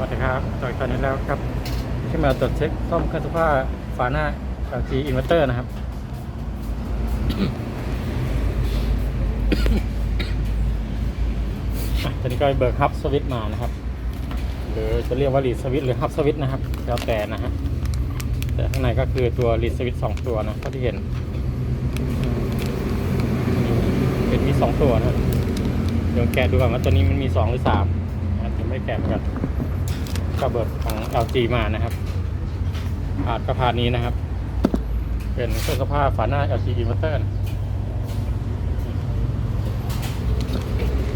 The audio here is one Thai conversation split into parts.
วัสดีครับจากตอนนี้แล้วครับที่มาตรวจเช็คซ่อมเครื่องซักผ้าฝาหน้า LG Inverter นะครับอะตอนนี้ก็เบิกฮับสวิตช์มานะครับ หรือจะเรียกว่าลีสวิตช์หรือฮับสวิตช์นะครับ แล้วแต่นะฮะ แต่ข้างในก็คือตัวลีสวิตช์สองตัวนะเท่าที่เห็น เป็นมีสองตัวนะเดี๋ยวแกะดูก่อนว่าตัวนี้มันมีสองหรือสามนะครับยังไม่แกะเหมือน กันก็เบิกของ LG มานะครับผ่านก็ผ่านนี้นะครับ เป็นเครื่องซักผ้าฝาหน้า LG Inverter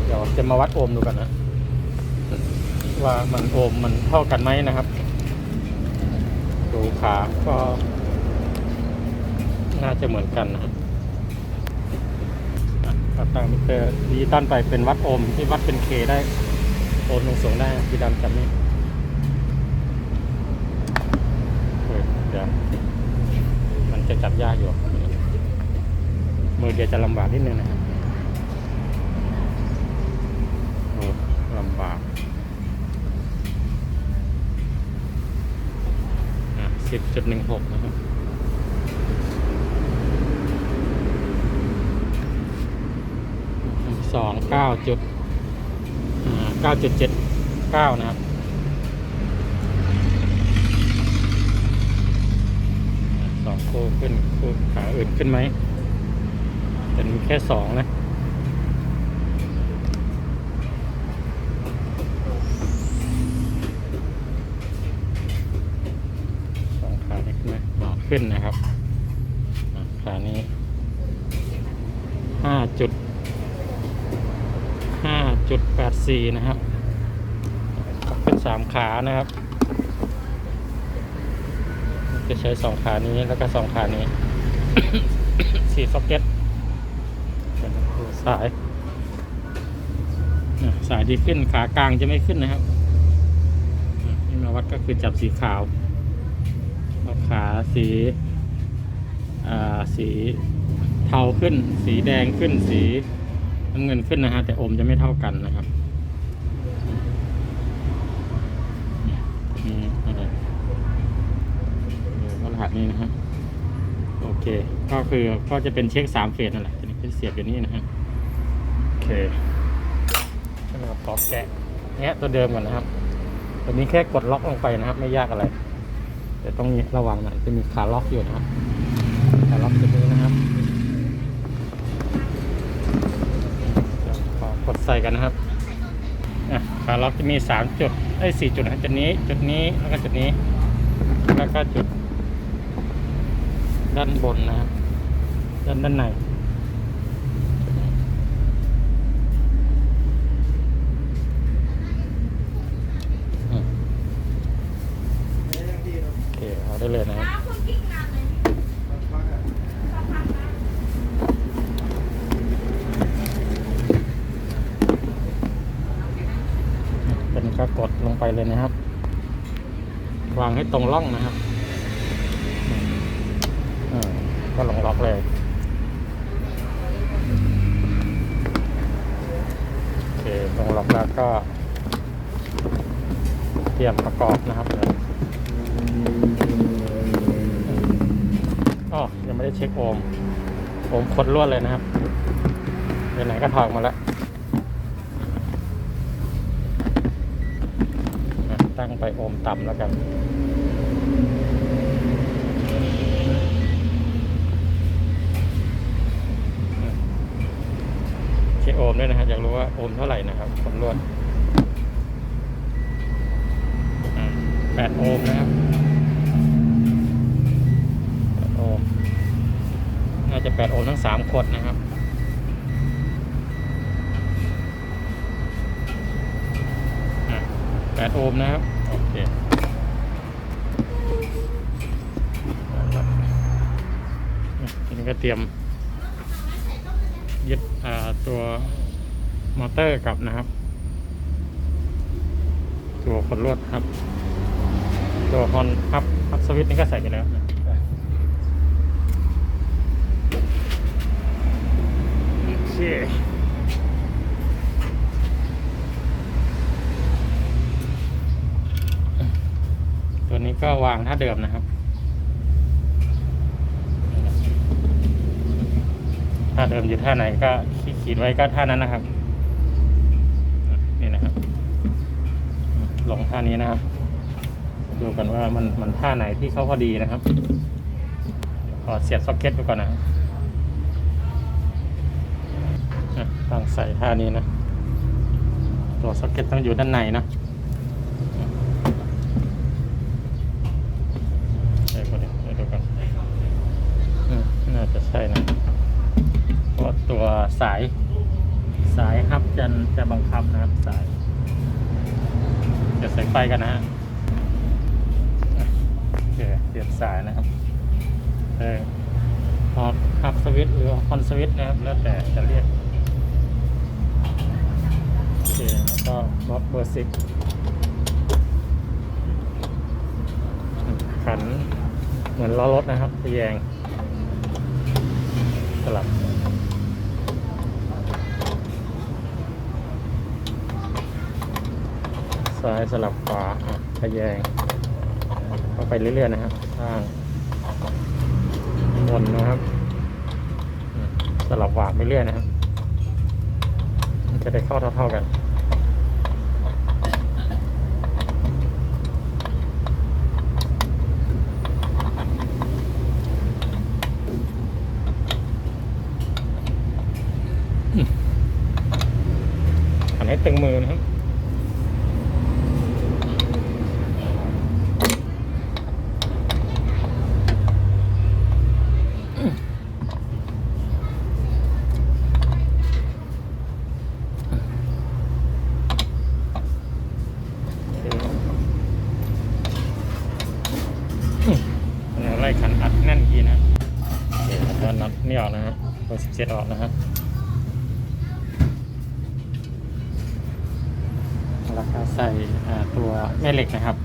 เดี๋ยวจะมาวัดโอห์มดูกันนะ ว่ามันโอห์มมันเท่ากันไหมนะครับ ดูขาก็น่าจะเหมือนกันนะครับอะก็ตั้งมิเตอร์ดิจิตอลไปเป็นวัดโอห์มที่วัดเป็นเคได้ โอห์มลงสูงได้พี่ดำจำนี่ เออเดี๋ยวมันจะจับยากอยู่ มือเดียวจะลำบากนิดนึงนะครับโอ้ลำบากสิบจุดหนึ่งหกนะครับสองเก้าจุดเก้าจุดเจ็ดเก้านะครับอ่าสองคู่ ขึ้นขาอื่นขึ้นไหมแต่มีแค่สองนะสองขานี้ขึ้นไหมอ๋อขึ้นนะครับขานี้ห้าจุดห้าจุดแปดสี่นะครับ เป็นสามขานะครับ จะใช้สองขานี้แล้วก็สองขานี้สี่ซ็อกเก็ตสายสายดีขึ้นขากลางจะไม่ขึ้นนะครับอะที่มาวัดก็คือจับสีขาวเอาขาสีอ่าสีเทาขึ้น สีแดงขึ้นสีน้ำเงินขึ้นนะฮะแต่อมจะไม่เท่ากันนะครับนี่อะไรดู รหัสนี้นะฮะโอเค ก็คือก็จะเป็นเช็คสามเฟสนั่นแหละทีนี้ก็เสียบอยู่นี่นะฮะโอเคก็นะครับต่อแกะเนี้ยตัวเดิมก่อนนะครับตัวนี้แค่กดล็อกลงไปนะครับ ไม่ยากอะไร แต่ต้องระวังหน่อยจะมีขาล็อกอยู่นะครับขาล็อกตัวนี้นะครับขอกดใส่กันนะครับขาล็อกจะมีสามจุดไอ้สี่จุดนะจุดนี้ จุดนี้แล้วก็จุดนี้ แล้วก็จุด ด้านบนนะครับด้านด้านในโอเคเอาได้เลยนะครับเป็นก็กดลงไปเลยนะครับ วางให้ตรงร่องนะครับ ก็ลงล็อกเลยโอเคลงล็อกแล้วก็เตรียมประกอบนะครับอ๋อยังไม่ได้เช็คโอห์มโอห์มคดลวดเลยนะครับไหนก็ถอดมาแล้วตั้งไปโอห์มต่ำแล้วกัน เช็คโอห์มด้วยนะฮะอยากรู้ว่าโอห์มเท่าไหร่นะครับผลรวดอ่าแปดโอห์มนะครับแปดโอห์มน่าจะแปดโอห์มทั้งสามขวดนะครับแปดโอห์มนะครับ โอเคครับอะทีนี้ก็เตรียม ยึดตัวมอเตอร์กลับนะครับ ตัวคนลวดครับ ตัวฮอนพับพับสวิตช์นี่ก็ใส่ไปแล้วนะโอเคนี้ก็วางท่าเดิมนะครับ ท่าเดิมอยู่ท่าไหนก็ขีดไว้ก็ท่านั้นนะครับ นี่นะครับ ลงท่านี้นะครับ ดูกันว่ามันมันท่าไหนที่เขาพอดีนะครับ ขอเสียบซ็อกเก็ตดูก่อนนะต้องใส่ท่านี้นะ ตัวซ็อกเก็ตต้องอยู่ด้านในนะใช่ก็เดี๋ยวดูกันน่าจะใช่นะ ตัวสาย สายฮับจะจะบังคับนะครับสาย จะใส่ไฟกันนะฮะโอเคเปลี่ยนสายนะครับเออฮอตฮับสวิตช์หรือคอนสวิตช์นะครับ แล้วแต่จะเรียกโอเคแล้วก็บล็อกเบอร์สิบขันเหมือนล้อรถนะครับทะแยงสลับ ซ้ายสลับขวาอะทะแยงก็ไปเรื่อยๆนะครับข้างบนนะครับ สลับหวากไปเรื่อยนะครับมันจะได้เข้าเท่าๆกันอันให้ตึงมือนะครับ เราไล่ขันอัดแน่นอีกทีนะครับโอเคแล้วก็น็ ออกนะฮะเบอร์สิบเจ็ดออกนะฮะแล้วก็ใส่ตัวแม่เหล็กนะครับ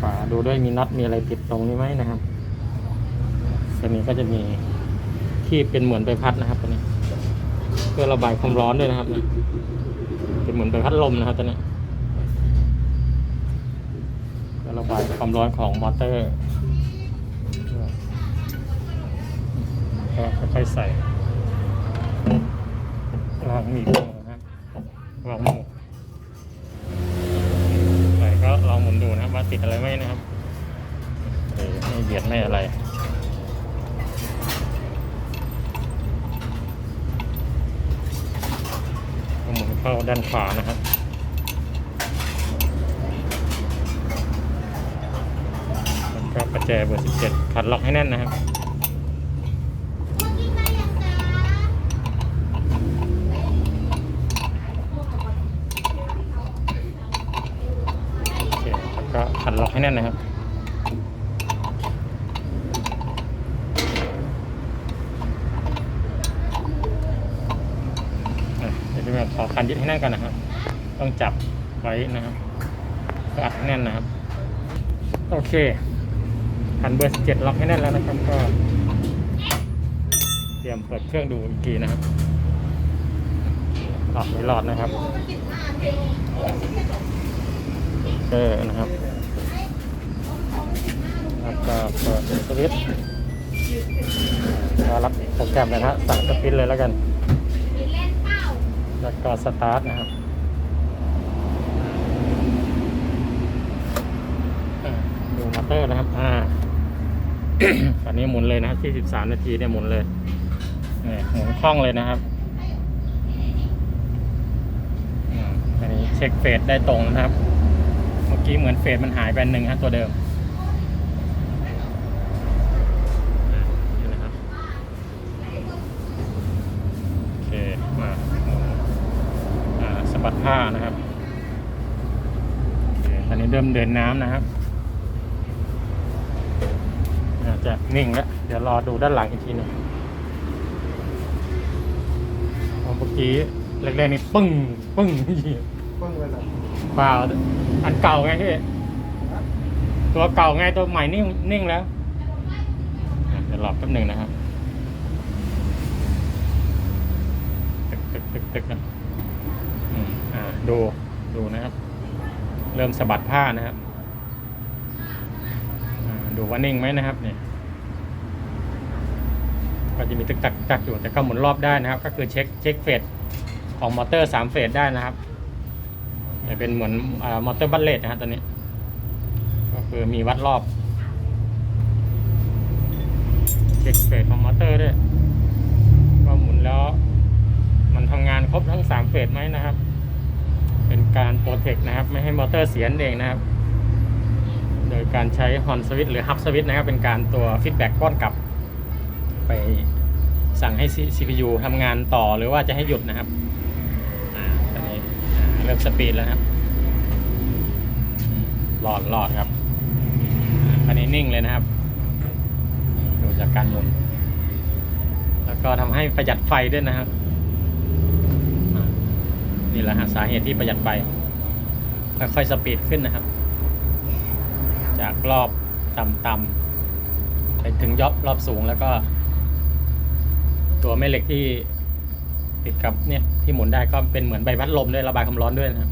ฝาดูด้วยมีน็อตมีอะไรติดตรงนี้ไหมนะครับตัวนี้ก็จะมีที่เป็นเหมือนใบพัดนะครับตัวนี้ เพื่อระบายความร้อนด้วยนะครับ เป็นเหมือนใบพัดลมนะครับตัวนี้ก็ระบายความร้อนของมอเตอร์ ก็ค่อยๆใส่วางมีดนะฮะวางหมูใส่ก็ลองหมุนดูนะครับว่าติดอะไรไหมนะครับเออไม่เบียดไม่อะไรหมุนเข้าด้านขวานะครับแล้วก็ประแจเบอร์ 17ขัดล็อกให้แน่นนะครับ โอเค แล้วก็ขัดล็อกให้ แน่นนะครับ เดี๋ยวจะแบบขอคันยึดให้แน่นกันนะครับ ต้องจับไว้นะครับก็อัดให้แน่นนะครับ โอเคขันเบอร์17ล็อกให้แน่นแล้วนะครับ ก็ เตรียมเปิดเครื่องดูอีกทีนะครับหลอดไม่หลอดนะครับเออนะครับ แล้วก็เปิดสวิตช์รับโปรแกรมเลยนะฮะสั่งสปินเลยแล้วกัน แล้วก็สตาร์ทนะครับอ่าดูมอเตอร์นะครับอ่าตอนนี้หมุนเลยนะครับที่13นาทีเนี่ยหมุนเลยนี่หมุนคล่องเลยนะครับอันนี้เช็คเฟสได้ตรงนะครับ เมื่อกี้เหมือนเฟสมันหายไปหนึ่งฮะตัวเดิมอ่านี่นะครับโอเค มาหมุนอ่าสะบัดผ้า นะครับโอเคตอนนี้เริ่มเดินน้ำนะครับอาจจะนิ่งแล้ว เดี๋ยวรอดูด้านหลังอีกทีหนึงเมื่อกี้แรกๆนี่ปึ้งปึ้งเพิ่งเลยเหรอเปล่าอันเก่าไงพี่ตัวเก่าไงตัวใหม่นิ่งนิ่งแล้วอะเดี๋ยวรอแป๊บหนึ่งนะครับตึกตึกตึกตึกนะอืมอ่า ดูดูนะครับ เริ่มสะบัดผ้านะครับดูว่านิ่งไหมนะครับเนี่ยก็จะมีตึกตักตักอยู่แต่ก็หมุนรอบได้นะครับ ก็คือเช็คเช็คเฟสของมอเตอร์สามเฟสได้นะครับจะเป็นเหมือนอมอเตอร์บัลเลตนะครับตัวนี้ ก็คือมีวัดรอบ เช็คเฟสของมอเตอร์ด้วยว่าหมุนแล้ว มันทำงานครบทั้งสามเฟสไหมนะครับ เป็นการโปรเทคนะครับ ไม่ให้มอเตอร์เสียนเองนะครับ โดยการใช้ฮอนสวิตหรือฮับสวิตนะครับ เป็นการตัวฟีดแบ็กก้อนกลับ ไปสั่งให้ CPU ทำงานต่อหรือว่าจะให้หยุดนะครับอ่าตอนนี้เริ่มสปีดแล้วครับ หลอดหลอดครับอ่าคันนี้นิ่งเลยนะครับดูจากการหมุน แล้วก็ทำให้ประหยัดไฟด้วยนะครับ นี่แหละฮะสาเหตุที่ประหยัดไฟค่อยๆสปีดขึ้นนะครับ จากรอบต่ำๆไปถึงยอบรอบสูงแล้วก็ ตัวแม่เหล็กที่ติดกับเนี่ยที่หมุนได้ก็เป็นเหมือนใบพัดลมด้วยระบายความร้อนด้วยนะครับ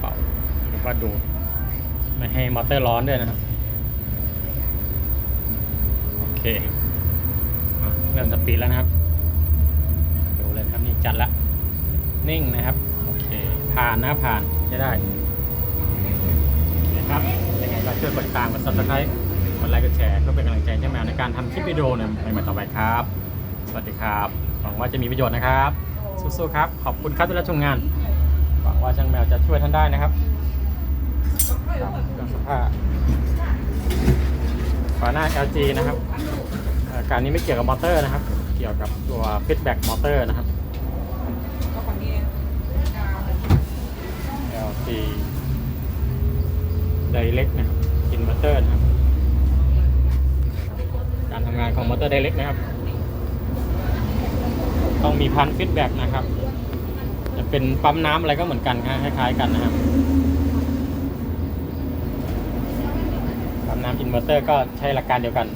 เป่าหรือว่าดูไม่ให้มอเตอร์ร้อนด้วยนะครับโอเคเริ่มสปีดแล้วนะครับ จัดละ นิ่งนะครับ โอเค ผ่านนะผ่านใช้ได้นะครับ ยังไงก็ช่วยกดตามกด subscribe กดไลค์กดแชร์เพื่อเป็นกำลังใจให้แมวในการทำคลิปวิดีโอในใหม่ๆต่อไปครับ สวัสดีครับ หวังว่าจะมีประโยชน์นะครับ สู้ๆครับ ขอบคุณครับที่รับชมงาน หวังว่าช่างแมวจะช่วยท่านได้นะครับครับเครื่องซักผ้าฝาหน้า LG นะครับ การนี้ไม่เกี่ยวกับมอเตอร์นะครับ เกี่ยวกับตัวฟีดแบ็กมอเตอร์นะครับ LG Direct นะครับอินเวอร์เตอร์นะครับ การทำงานของมอเตอร์ Direct นะครับ ต้องมีพันฟีดแบ็กนะครับ จะเป็นปั๊มน้ำอะไรก็เหมือนกันครับคล้ายๆกันนะครับปั๊มน้ำอินเวอร์เตอร์ก็ใช้หลักการเดียวกัน